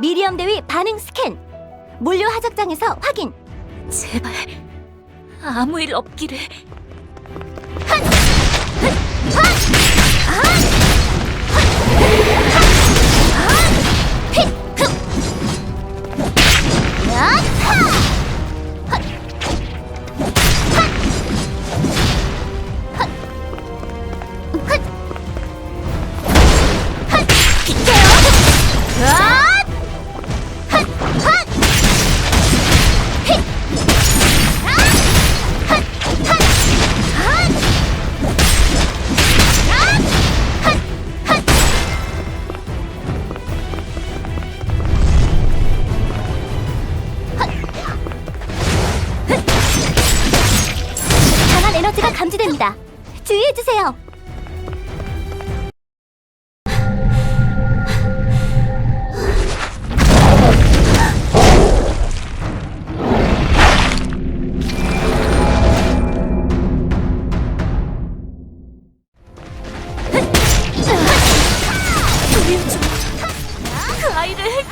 미리엄 대위 반응 스캔. 물류 하적장에서 확인. 제발 아무 일 없기를. 강한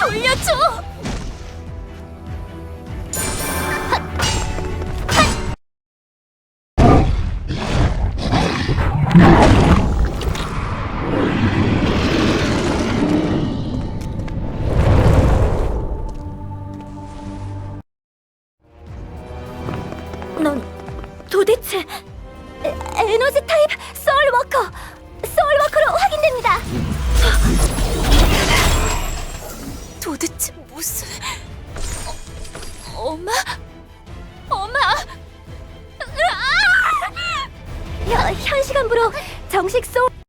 돌려줘. 현, 현 시간부로 정식 소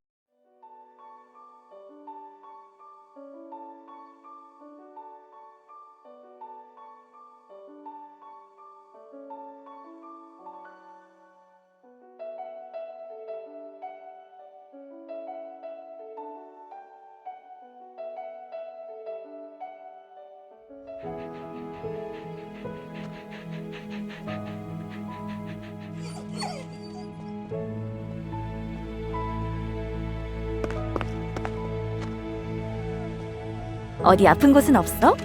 어디 아픈 곳은 없어?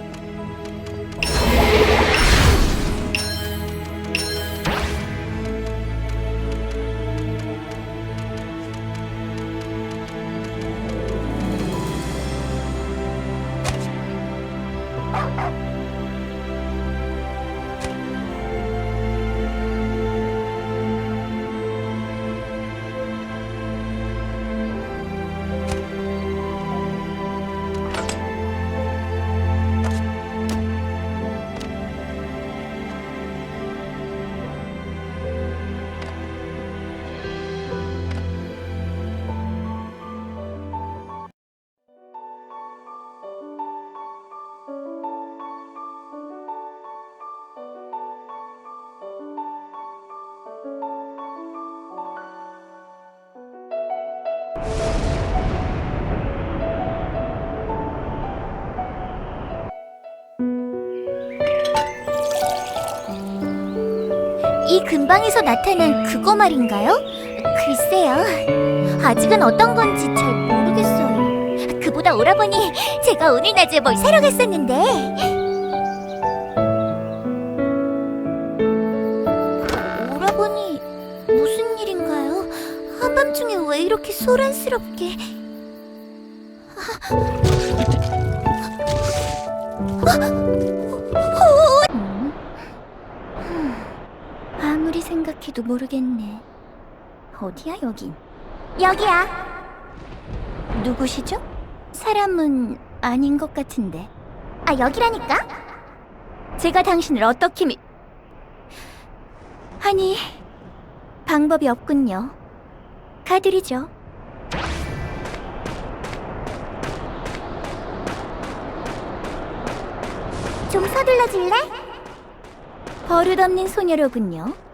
근방에서 나타난 그거 말인가요? 글쎄요. 아직은 어떤 건지 잘 모르겠어요. 그보다 오라버니, 제가 오늘 낮에 뭘 사러 갔었는데. 오라버니, 무슨 일인가요? 한밤중에 왜 이렇게 소란스럽게... 음. 생각해도 모르겠네. 어디야 여긴? 여기야. 누구시죠? 사람은 아닌 것 같은데. 아 여기라니까? 제가 당신을 어떻게 미... 아니 방법이 없군요. 가드리죠. 좀 서둘러 줄래? 버릇없는 소녀로군요.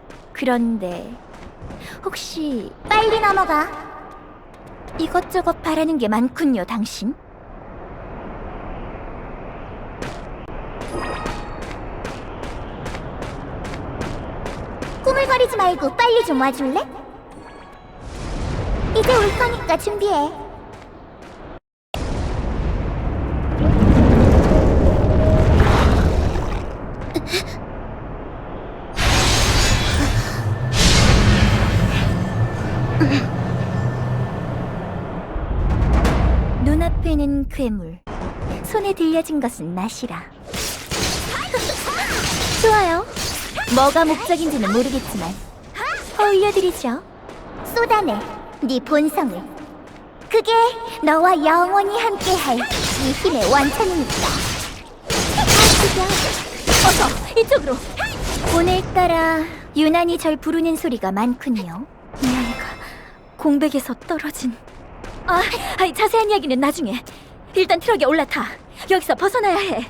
그런데 혹시 빨리 넘어가. 이것저것 바라는 게 많군요, 당신. 꾸물거리지 말고 빨리 좀 와줄래? 이제 올 거니까 준비해. 괴물, 손에 들려진 것은 낫이라. 좋아요. 뭐가 목적인지는 모르겠지만 올려드리죠. 쏟아내 네 본성을. 그게 너와 영원히 함께할 이 힘의 원천이니까. 어서 이쪽으로. 오늘따라 유난히 절 부르는 소리가 많군요. 이 아이가 공백에서 떨어진. 아, 아이, 자세한 이야기는 나중에. 일단 트럭에 올라타. 여기서 벗어나야 해.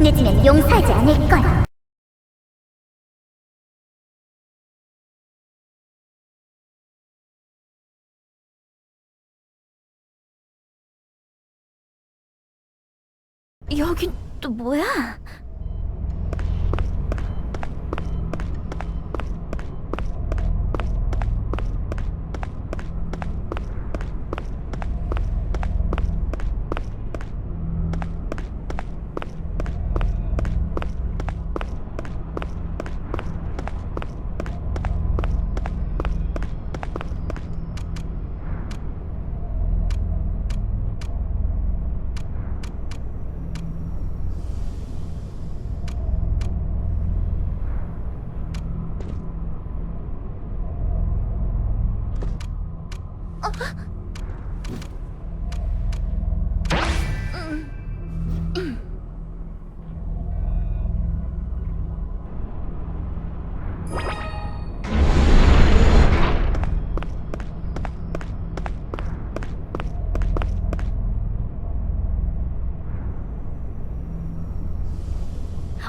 늦으면 용서하지 않을 거야. 여긴 또 뭐야?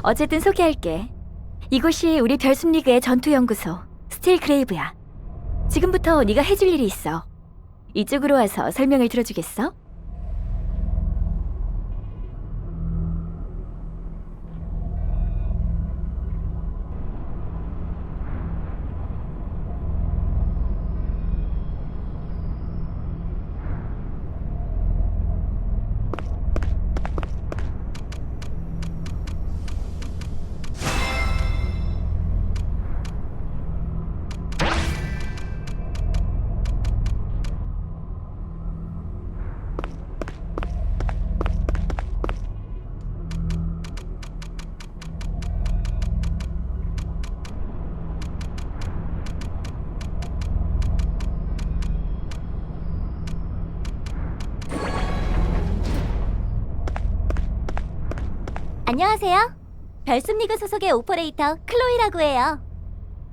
어쨌든 소개할게. 이곳이 우리 별숲리그의 전투연구소 스틸 그레이브야. 지금부터 네가 해줄 일이 있어. 이쪽으로 와서 설명을 들어주겠어? 안녕하세요. 별숨리그 소속의 오퍼레이터 클로이라고 해요.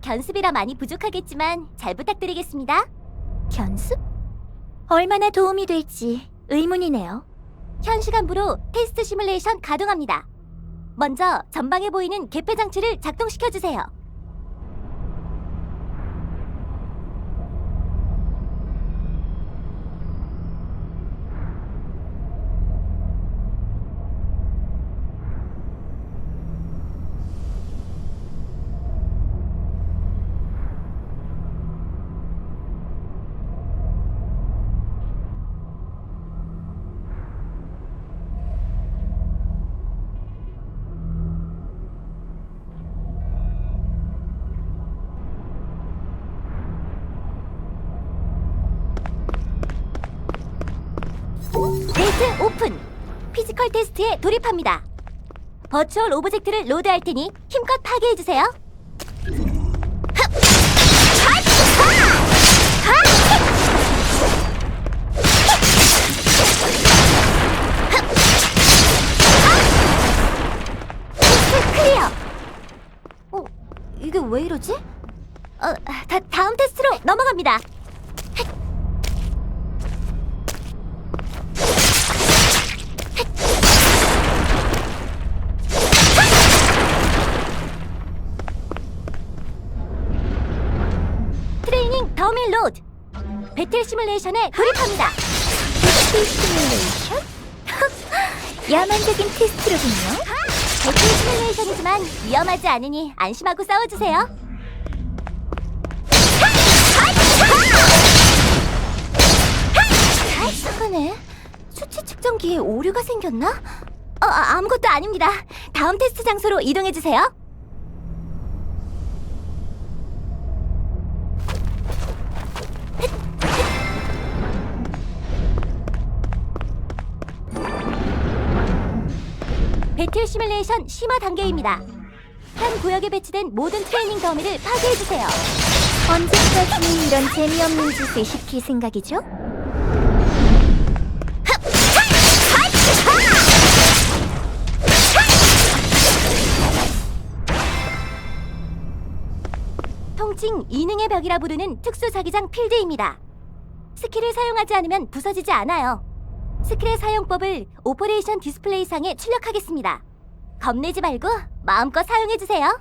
견습이라 많이 부족하겠지만 잘 부탁드리겠습니다. 견습? 얼마나 도움이 될지 의문이네요. 현 시간부로 테스트 시뮬레이션 가동합니다. 먼저 전방에 보이는 개폐 장치를 작동시켜 주세요. 테스트 오픈! 피지컬 테스트에 돌입합니다. 버추얼 오브젝트를 로드할 테니 힘껏 파괴해주세요. 클리어! 어, 이게 왜 이러지? 어, 다, 다음 테스트로 넘어갑니다. 배틀 시뮬레이션에 돌입합니다 배틀 시뮬레이션? 야만적인 테스트로군요 배틀 시뮬레이션이지만 위험하지 않으니 안심하고 싸워주세요 이상하네 수치 측정기에 오류가 생겼나? 어, 아, 아무것도 아닙니다 다음 테스트 장소로 이동해주세요 배틀 시뮬레이션 심화 단계입니다. 한 구역에 배치된 모든 트레이닝 더미를 파괴해주세요. 언제까지 이런 재미없는 짓을 시킬 생각이죠? 통칭 이능의 벽이라 부르는 특수 자기장 필드입니다. 스킬을 사용하지 않으면 부서지지 않아요. 스킬의 사용법을 오퍼레이션 디스플레이 상에 출력하겠습니다. 겁내지 말고 마음껏 사용해주세요.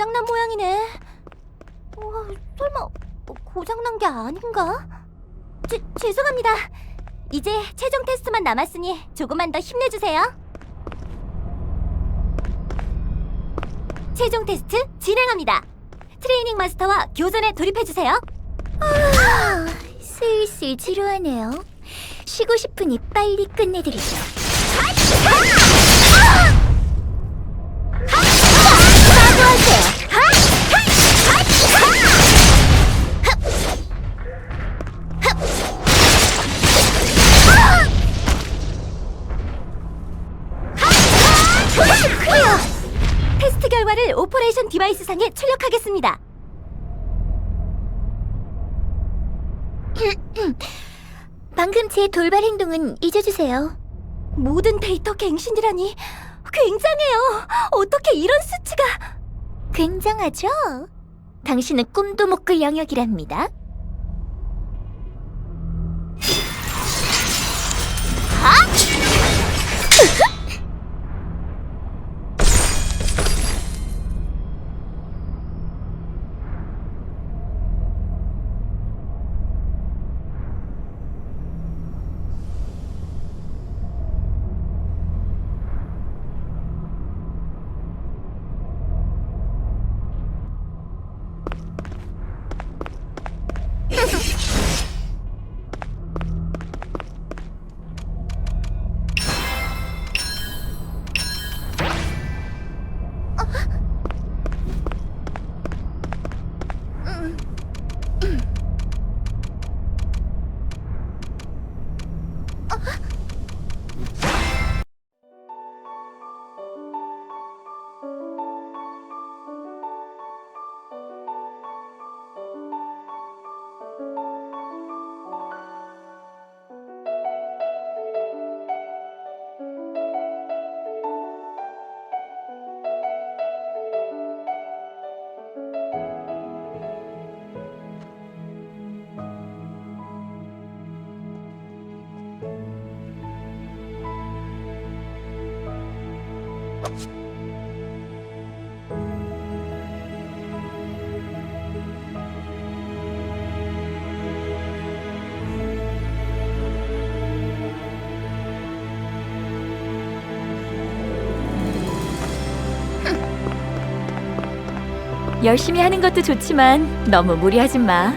고장난 모양이네. 와, 설마 고장난 게 아닌가? 죄, 죄송합니다. 이제 최종 테스트만 남았으니 조금만 더 힘내주세요. 최종 테스트 진행합니다. 트레이닝 마스터와 교전에 돌입해주세요. 아, 슬슬 지루하네요. 쉬고 싶으니 빨리 끝내드리죠. 테스 디바이스 상에 출력하겠습니다. 방금 제 돌발 행동은 잊어주세요. 모든 데이터 갱신이라니 굉장해요. 어떻게 이런 수치가? 굉장하죠? 당신은 꿈도 못 꿀 영역이랍니다. 열심히 하는 것도 좋지만 너무 무리하지 마.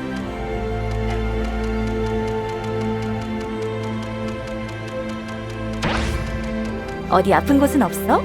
어디 아픈 곳은 없어?